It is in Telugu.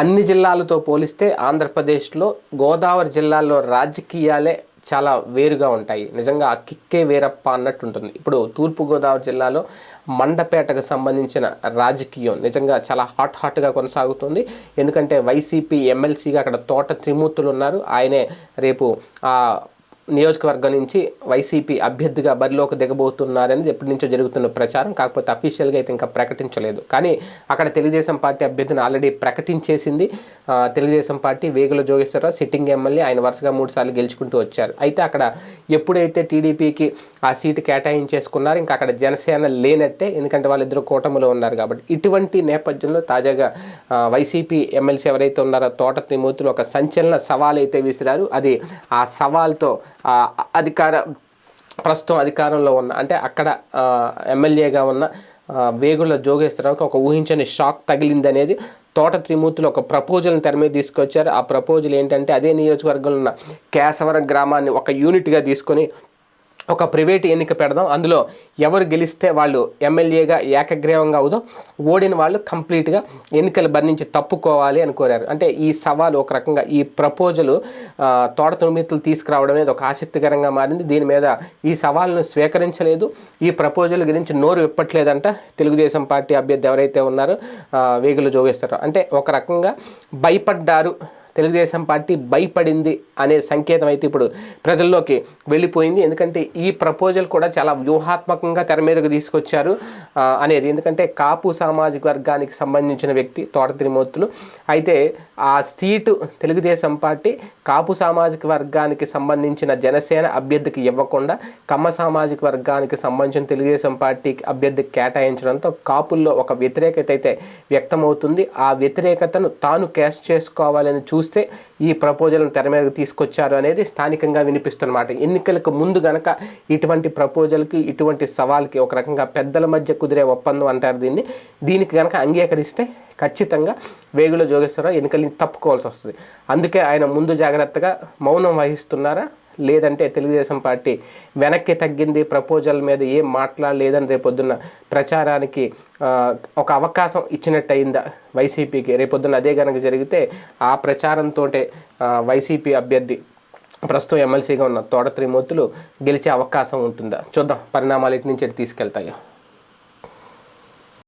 అన్ని జిల్లాలతో పోలిస్తే ఆంధ్రప్రదేశ్లో గోదావరి జిల్లాలో రాజకీయాలే చాలా వేరుగా ఉంటాయి. నిజంగా ఆ కిక్కే వేరప్ప అన్నట్టు ఉంటుంది ఇప్పుడు తూర్పుగోదావరి జిల్లాలో మండపేటకు సంబంధించిన రాజకీయం నిజంగా చాలా హాట్ హాట్గా కొనసాగుతుంది. ఎందుకంటే వైసీపీ ఎమ్మెల్సీగా అక్కడ తోట త్రిమూర్తులు ఉన్నారు. ఆయనే రేపు ఆ నియోజకవర్గం నుంచి వైసీపీ అభ్యర్థిగా బరిలోకి దిగబోతున్నారనేది ఎప్పటి నుంచో జరుగుతున్న ప్రచారం కాకపోతే అఫీషియల్గా అయితే ఇంకా ప్రకటించలేదు. కానీ అక్కడ తెలుగుదేశం పార్టీ అభ్యర్థిని already ప్రకటించేసింది. Telugu Desam party Vegulla Jogeswara Rao sitting MLA ఆయన వరుసగా మూడుసార్లు గెలుచుకుంటూ వచ్చారు. అయితే అక్కడ ఎప్పుడైతే టీడీపీకి ఆ సీటు కేటాయించేసుకున్నారు ఇంకా అక్కడ జనసేన లేనట్టే ఎందుకంటే వాళ్ళిద్దరు కూటమిలో ఉన్నారు కాబట్టి. ఇటువంటి నేపథ్యంలో తాజాగా వైసీపీ ఎమ్మెల్సీ ఎవరైతే ఉన్నారో తోట త్రిమూర్తులు ఒక సంచలన సవాల్ అయితే విసిరారు. అది ఆ సవాల్తో అధికార ప్రస్తుతం అధికారంలో ఉన్న అంటే అక్కడ ఎమ్మెల్యేగా ఉన్న వేగుల జోగేశ్వరరావుకి ఒక ఊహించని షాక్ తగిలింది అనేది తోట త్రిమూర్తులు ఒక ప్రపోజల్ని తెర మీద తీసుకొచ్చారు. ఆ ప్రపోజల్ ఏంటంటే అదే నియోజకవర్గంలో ఉన్న కేశవరం గ్రామాన్ని ఒక యూనిట్గా తీసుకొని ఒక ప్రైవేట్ ఎన్నిక పెడదాం. అందులో ఎవరు గెలిస్తే వాళ్ళు ఎమ్మెల్యేగా ఏకగ్రీవంగా అవుదో ఓడిన వాళ్ళు కంప్లీట్గా ఎన్నికల బరి నుంచి తప్పుకోవాలి అని కోరారు. అంటే ఈ సవాలు ఒక రకంగా ఈ ప్రపోజల్ తోట తొమ్మిదిలు తీసుకురావడం అనేది ఒక ఆసక్తికరంగా మారింది. దీని మీద ఈ సవాల్ను స్వీకరించలేదు. ఈ ప్రపోజల్ గురించి నోరు విప్పట్లేదంట తెలుగుదేశం పార్టీ అభ్యర్థి ఎవరైతే ఉన్నారో వేగులు జోగేస్తారు అంటే ఒక రకంగా భయపడ్డారు తెలుగుదేశం పార్టీ భయపడింది అనే సంకేతం అయితే ఇప్పుడు ప్రజల్లోకి వెళ్ళిపోయింది. ఎందుకంటే ఈ ప్రపోజల్ కూడా చాలా వ్యూహాత్మకంగా తెర మీదకు తీసుకొచ్చారు అనేది. ఎందుకంటే కాపు సామాజిక వర్గానికి సంబంధించిన వ్యక్తి తోట త్రిమూర్తులు. అయితే ఆ సీటు తెలుగుదేశం పార్టీ కాపు సామాజిక వర్గానికి సంబంధించిన జనసేన అభ్యర్థికి ఇవ్వకుండా కమ్మ సామాజిక వర్గానికి సంబంధించిన తెలుగుదేశం పార్టీకి అభ్యర్థికి కేటాయించడంతో కాపుల్లో ఒక వ్యతిరేకత అయితే వ్యక్తమవుతుంది. ఆ వ్యతిరేకతను తాను క్యాష్ చేసుకోవాలని చూస్తే ఈ ప్రపోజల్ను తెర మీద తీసుకొచ్చారు అనేది స్థానికంగా వినిపిస్తున్నమాట. ఎన్నికలకు ముందు గనక ఇటువంటి ప్రపోజల్కి ఇటువంటి సవాల్కి ఒక రకంగా పెద్దల మధ్య కుదిరే ఒప్పందం అంటారు దీన్ని. దీనికి గనక అంగీకరిస్తే ఖచ్చితంగా వేగుల జోగేశ్వరరావు ఎన్నికల్ని తప్పుకోవాల్సి వస్తుంది. అందుకే ఆయన ముందు జాగ్రత్తగా మౌనం వహిస్తున్నారా? లేదంటే తెలుగుదేశం పార్టీ వెనక్కి తగ్గింది ప్రపోజల్ మీద ఏం మాట్లాడలేదని రేపొద్దున్న ప్రచారానికి ఒక అవకాశం ఇచ్చినట్టు అయిందా వైసీపీకి? రేపొద్దున అదే కనుక జరిగితే ఆ ప్రచారంతో వైసీపీ అభ్యర్థి ప్రస్తుతం ఎమ్మెల్సీగా ఉన్న తోట త్రిమూర్తులు గెలిచే అవకాశం ఉంటుందా? చూద్దాం పరిణామాలు ఇటు నుంచి తీసుకెళ్తాయో.